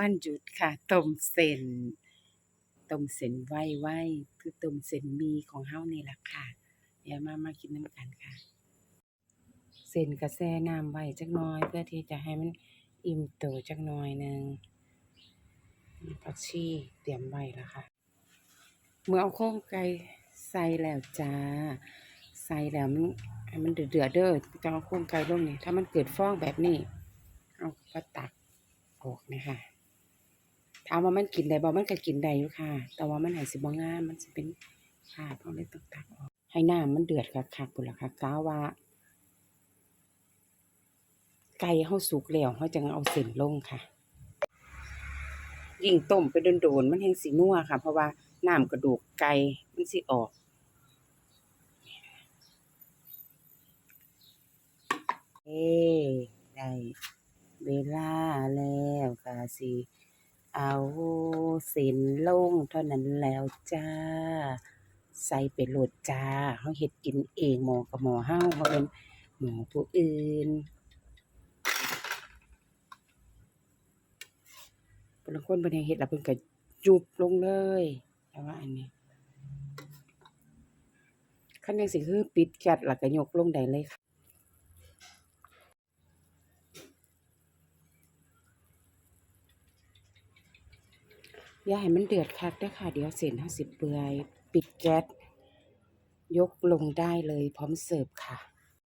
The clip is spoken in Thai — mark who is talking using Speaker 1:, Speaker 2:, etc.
Speaker 1: วันหยุดค่ะต้มเส้นต้มเส้นไว้ไว้คือต้มเส้นมีของเฮานี่แหละค่ะเดี๋ยวมามากินน้ำกันค่ะ เส้นก็แช่น้ำไว้จักน่อยเพื่อที่จะให้มันอิ่มโตจักน่อยหนึ่งผักชีเตรียมไว้แล้วค่ะ เมื่อเอาโครงไก่ใส่แล้วจ้า ใส่แล้วมันให้มันเดือดเด้อจะเอาโครงไก่ลงนี่ถ้ามันเกิดฟองแบบนี้ เอาก็ตักออกนะคะ ถามว่ามันกินได้บ่มันก็กินได้อยู่ค่ะ แต่ว่ามันอาจสิบ่งามมันสิเป็นคราบเพราะเลยต้องตักออกให้น้ำมันเดือดคักๆพุ่นล่ะค่ะกะว่าไก่เฮาสุกแล้วเฮาจึงเอาเส้นลงค่ะ ยิ่งต้มไปโดนๆมันแฮ่งสินัวค่ะ เพราะว่าน้ำกระดูกไก่มันสิออกเอ้ได้เวลาแล้วก็สิ เอาเส้นลงเท่านั้นแล้วจ้า ใส่ไปโหลดจ้าเฮาเฮ็ดกินเองหม้อก็หม้อเฮาบ่แม่นหม้อผู้อื่นเพิ่นลางคนเพิ่นให้เฮ็ดแล้วเพิ่นก็จุบลงเลย แต่ว่าอันนี้คันจั่งซี้คือปิดแก๊สแล้วก็ยกลงได้เลยค่ะ อย่าให้มันเดือดคักด้ค่ะ เดี๋ยวเส้นห้าสิบเปื่อย ปิดแก๊สยกลงได้เลยพร้อมเสิร์ฟค่ะ